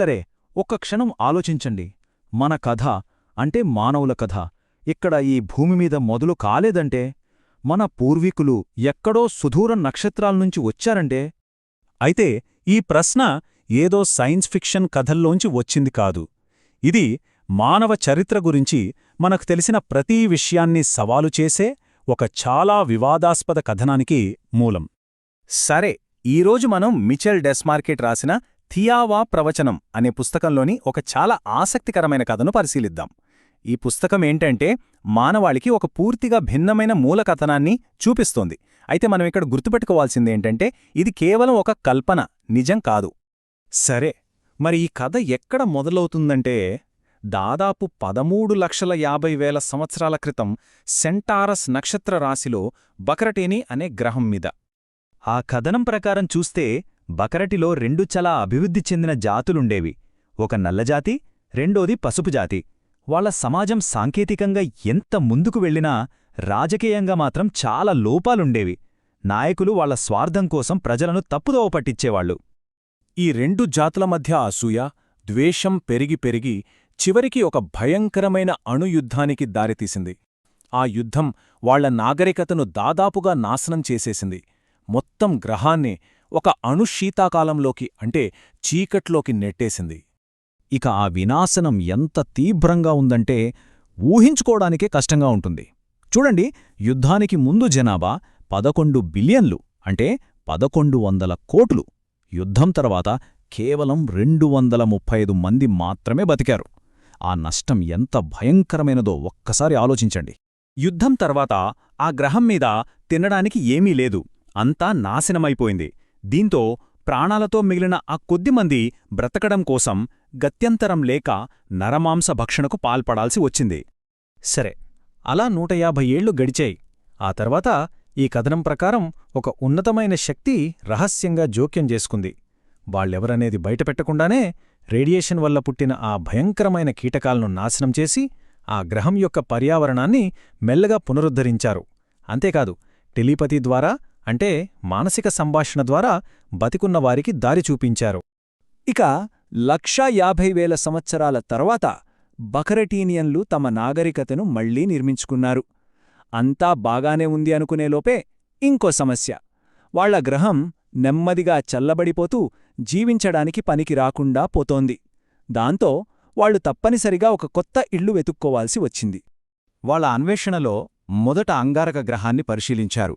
సరే ఒక్క క్షణం ఆలోచించండి. మన కథ అంటే మానవుల కథ. ఇక్కడ ఈ భూమి మీద మొదలు కాలేదంటే మన పూర్వీకులు ఎక్కడో సుదూర నక్షత్రాల్నుంచి వచ్చారంటే అయితే ఈ ప్రశ్న ఏదో సైన్స్ ఫిక్షన్ కథల్లోంచి వచ్చింది కాదు. ఇది మానవ చరిత్ర గురించి మనకు తెలిసిన ప్రతీ విషయాన్ని సవాలు చేసే ఒక చాలా వివాదాస్పద కథనానికి మూలం. సరే ఈరోజు మనం మిచెల్ డెస్మార్కెట్ రాసిన థియావా ప్రవచనం అనే పుస్తకంలోని ఒక చాలా ఆసక్తికరమైన కథను పరిశీలిద్దాం. ఈ పుస్తకం ఏంటంటే మానవాళికి ఒక పూర్తిగా భిన్నమైన మూల కథనాన్ని చూపిస్తోంది. అయితే మనం ఇక్కడ గుర్తుపెట్టుకోవాల్సిందేంటంటే ఇది కేవలం ఒక కల్పన నిజం కాదు. సరే మరి ఈ కథ ఎక్కడ మొదలవుతుందంటే దాదాపు పదమూడు లక్షల యాభై వేల సంవత్సరాల క్రితం సెంటారస్ నక్షత్ర రాశిలో బకరటేని అనే గ్రహం మీద. ఆ కథనం ప్రకారం చూస్తే బకరటిలో రెండు చాలా అభివృద్ధి చెందిన జాతులుండేవి. ఒక నల్లజాతి రెండోది పసుపు జాతి. వాళ్ళ సమాజం సాంకేతికంగా ఎంత ముందుకు వెళ్ళినా రాజకీయంగా మాత్రం చాలా లోపాలుండేవి. నాయకులు వాళ్ళ స్వార్థం కోసం ప్రజలను తప్పుదోవ పట్టించేవాళ్ళు ఈ రెండు జాతుల మధ్య అసూయ ద్వేషం పెరిగి పెరిగి చివరికి ఒక భయంకరమైన అణుయుద్ధానికి దారితీసింది. ఆ యుద్ధం వాళ్ళ నాగరికతను దాదాపుగా నాశనం చేసేసింది. మొత్తం గ్రహాన్ని ఒక అణుశీతాకాలంలోకి అంటే చీకట్లోకి నెట్టేసింది. ఇక ఆ వినాశనం ఎంత తీవ్రంగా ఉందంటే ఊహించుకోవడానికే కష్టంగా ఉంటుంది. చూడండి యుద్ధానికి ముందు జనాభా పదకొండు బిలియన్లు అంటే పదకొండు వందల కోట్లు. యుద్ధం తర్వాత కేవలం రెండు వందల ముప్పై ఐదు మంది మాత్రమే బతికారు. ఆ నష్టం ఎంత భయంకరమైనదో ఒక్కసారి ఆలోచించండి. యుద్ధం తర్వాత ఆ గ్రహం మీద తినడానికి ఏమీ లేదు. అంతా నాశనమైపోయింది. దీంతో ప్రాణాలతో మిగిలిన ఆ కొద్దిమంది బ్రతకడం కోసం గత్యంతరం లేక నరమాంస భక్షణకు పాల్పడాల్సి వచ్చింది. సరే అలా నూట యాభై ఏళ్ళు గడిచాయి. ఆ తర్వాత ఈ కథనం ప్రకారం ఒక ఉన్నతమైన శక్తి రహస్యంగా జోక్యం చేసుకుంది. వాళ్ళెవరనేది బయటపెట్టకుండానే రేడియేషన్ వల్ల పుట్టిన ఆ భయంకరమైన కీటకాలను నాశనం చేసి ఆ గ్రహం యొక్క పర్యావరణాన్ని మెల్లగా పునరుద్ధరించారు. అంతేకాదు టెలిపతి ద్వారా అంటే మానసిక సంభాషణ ద్వారా బతికున్నవారికి దారి చూపించారు. ఇక లక్షా యాభై వేల సంవత్సరాల తర్వాత బకరటీనియన్లు తమ నాగరికతను మళ్ళీ నిర్మించుకున్నారు. అంతా బాగానే ఉంది అనుకునేలోపే ఇంకో సమస్య. వాళ్ళ గ్రహం నెమ్మదిగా చల్లబడిపోతూ జీవించడానికి పనికి రాకుండా పోతోంది. దాంతో వాళ్ళు తప్పనిసరిగా ఒక కొత్త ఇళ్ళు వెతుక్కోవాల్సి వచ్చింది. వాళ్ళ అన్వేషణలో మొదట అంగారక గ్రహాన్ని పరిశీలించారు.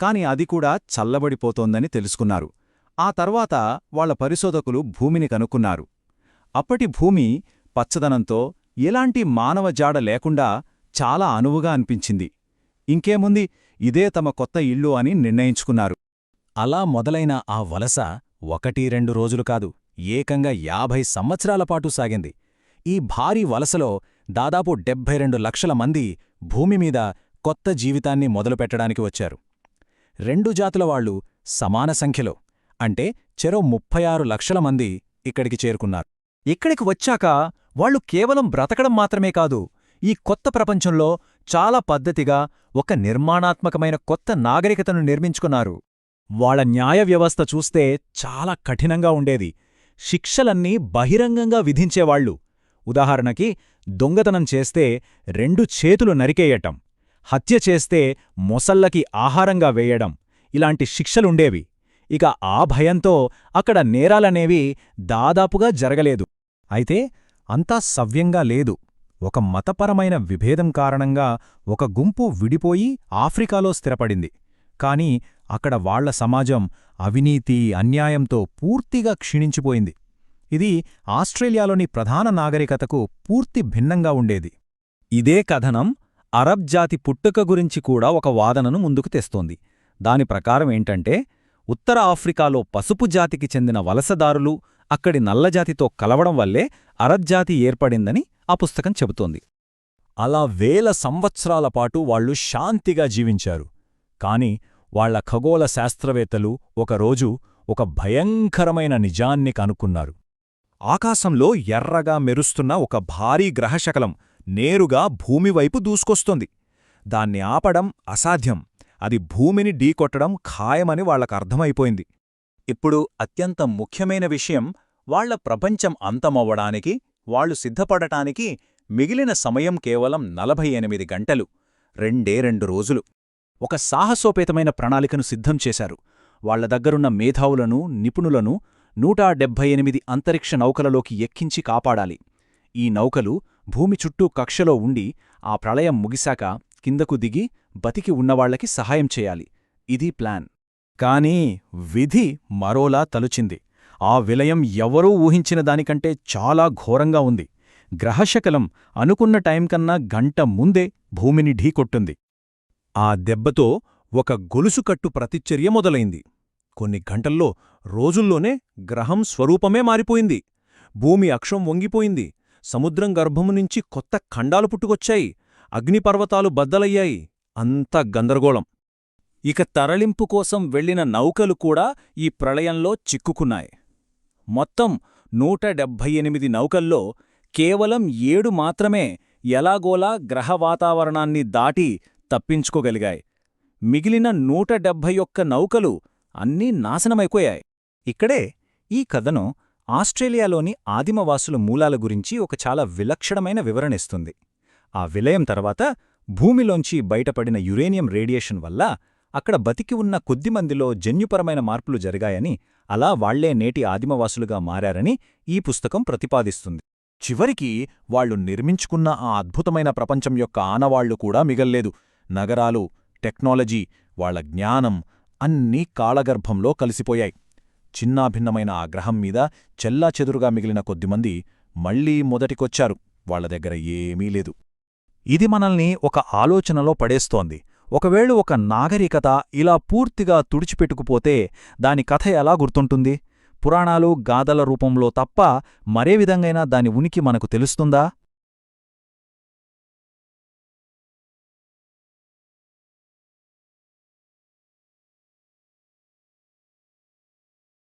కాని అది కూడా చల్లబడిపోతోందని తెలుసుకున్నారు. ఆ తర్వాత వాళ్ళ పరిశోధకులు భూమిని కనుక్కున్నారు. అప్పటి భూమి పచ్చదనంతో ఎలాంటి మానవ జాడ లేకుండా చాలా అనువుగా అనిపించింది. ఇంకేముంది? ఇదే తమ కొత్త ఇల్లు అని నిర్ణయించుకున్నారు. అలా మొదలైన ఆ వలస ఒకటి రెండు రోజులు కాదు ఏకంగా యాభై సంవత్సరాల పాటు సాగింది. ఈ భారీ వలసలో దాదాపు డెబ్బై రెండు లక్షల మంది భూమిమీద కొత్త జీవితాన్ని మొదలుపెట్టడానికి వచ్చారు. రెండు జాతుల వాళ్ళు సమాన సంఖ్యలో అంటే చెరో ముప్పై ఆరు లక్షల మంది ఇక్కడికి చేరుకున్నారు. ఇక్కడికి వచ్చాక వాళ్ళు కేవలం బ్రతకడం మాత్రమే కాదు ఈ కొత్త ప్రపంచంలో చాలా పద్ధతిగా ఒక నిర్మాణాత్మకమైన కొత్త నాగరికతను నిర్మించుకున్నారు. వాళ్ళ న్యాయ వ్యవస్థ చూస్తే చాలా కఠినంగా ఉండేది. శిక్షలన్నీ బహిరంగంగా విధించేవాళ్ళు ఉదాహరణకి దొంగతనం చేస్తే రెండు చేతులు నరికేయటం. హత్య చేస్తే మొసల్లకి ఆహారంగా వేయడం. ఇలాంటి శిక్షలుండేవి. ఇక ఆ భయంతో అక్కడ నేరాలనేవి దాదాపుగా జరగలేదు. అయితే అంతా సవ్యంగా లేదు. ఒక మతపరమైన విభేదం కారణంగా ఒక గుంపు విడిపోయి ఆఫ్రికాలో స్థిరపడింది. కాని అక్కడ వాళ్ళ సమాజం అవినీతి అన్యాయంతో పూర్తిగా క్షీణించిపోయింది. ఇది ఆస్ట్రేలియాలోని ప్రధాన నాగరికతకు పూర్తి భిన్నంగా ఉండేది. ఇదే కథనం అరబ్ జాతి పుట్టుక గురించి కూడా ఒక వాదనను ముందుకు తెస్తోంది. దాని ప్రకారం ఏంటంటే ఉత్తర ఆఫ్రికాలో పసుపు జాతికి చెందిన వలసదారులు అక్కడి నల్లజాతితో కలవడం వల్లే అరబ్ జాతి ఏర్పడిందని ఆ పుస్తకం చెబుతోంది. అలా వేల సంవత్సరాల పాటు వాళ్ళు శాంతిగా జీవించారు. కాని వాళ్ళ ఖగోళ శాస్త్రవేత్తలు ఒకరోజు ఒక భయంకరమైన నిజాన్ని కనుక్కున్నారు. ఆకాశంలో ఎర్రగా మెరుస్తున్న ఒక భారీ గ్రహశకలం నేరుగా భూమివైపు దూసుకొస్తోంది. దాన్ని ఆపడం అసాధ్యం. అది భూమిని ఢీకొట్టడం ఖాయమని వాళ్ళకర్థమైపోయింది ఇప్పుడు అత్యంత ముఖ్యమైన విషయం వాళ్ళ ప్రపంచం అంతమవ్వడానికి వాళ్ళు సిద్ధపడటానికి మిగిలిన సమయం కేవలం నలభై ఎనిమిది గంటలు రెండే రెండు రోజులు. ఒక సాహసోపేతమైన ప్రణాళికను సిద్ధం చేశారు. వాళ్ళ దగ్గరున్న మేధావులను నిపుణులను నూట డెబ్భై ఎనిమిది అంతరిక్ష నౌకలలోకి ఎక్కించి కాపాడాలి. ఈ నౌకలు భూమి చుట్టూ కక్షలో ఉండి ఆ ప్రళయం ముగిశాక కిందకు దిగి బతికి ఉన్నవాళ్ళకి సహాయం చేయాలి. ఇది ప్లాన్. కానీ విధి మరోలా తలుచింది. ఆ విలయం ఎవరూ ఊహించిన దానికంటే చాలా ఘోరంగా ఉంది. గ్రహశకలం అనుకున్న టైంకన్నా గంట ముందే భూమిని ఢీకొట్టుంది. ఆ దెబ్బతో ఒక గొలుసుకట్టు ప్రతిచర్య మొదలైంది. కొన్ని గంటల్లో రోజుల్లోనే గ్రహం స్వరూపమే మారిపోయింది. భూమి అక్షం వంగిపోయింది. సముద్రం గర్భము నుంచి కొత్త ఖండాలు పుట్టుకొచ్చాయి. అగ్నిపర్వతాలు బద్దలయ్యాయి. అంత గందరగోళం. ఇక తరలింపు కోసం వెళ్ళిన నౌకలు కూడా ఈ ప్రళయంలో చిక్కుకున్నాయి. మొత్తం నూట డెబ్భై ఎనిమిది నౌకల్లో కేవలం ఏడు మాత్రమే ఎలాగోలా గ్రహ వాతావరణాన్ని దాటి తప్పించుకోగలిగాయి. మిగిలిన నూట డెబ్భై ఒక్క నౌకలు అన్నీ నాశనమైపోయాయి. ఇక్కడే ఈ కథను ఆస్ట్రేలియాలోని ఆదిమవాసుల మూలాల గురించి ఒక చాలా విలక్షణమైన వివరణిస్తుంది ఆ విలయం తర్వాత భూమిలోంచి బయటపడిన యురేనియం రేడియేషన్ వల్ల అక్కడ బతికి ఉన్న కొద్దిమందిలో జన్యుపరమైన మార్పులు జరిగాయని అలా వాళ్ళే నేటి ఆదిమవాసులుగా మారారని ఈ పుస్తకం ప్రతిపాదిస్తుంది. చివరికి వాళ్ళు నిర్మించుకున్న ఆ అద్భుతమైన ప్రపంచం యొక్క ఆనవాళ్ళు కూడా మిగల్లేదు. నగరాలు టెక్నాలజీ వాళ్ళ జ్ఞానం అన్నీ కాళగర్భంలో కలిసిపోయాయి. చిన్నాభిన్నమైన ఆ గ్రహం మీద చెల్లాచెదురుగా మిగిలిన కొద్దిమంది మళ్ళీ మొదటికొచ్చారు. వాళ్ళ దగ్గర ఏమీ లేదు. ఇది మనల్ని ఒక ఆలోచనలో పడేస్తోంది. ఒకవేళ ఒక నాగరికత ఇలా పూర్తిగా తుడిచిపెట్టుకుపోతే దాని కథ ఎలా గుర్తుంటుంది? పురాణాలు గాథల రూపంలో తప్ప మరే విధంగైనా దాని ఉనికి మనకు తెలుస్తుందా?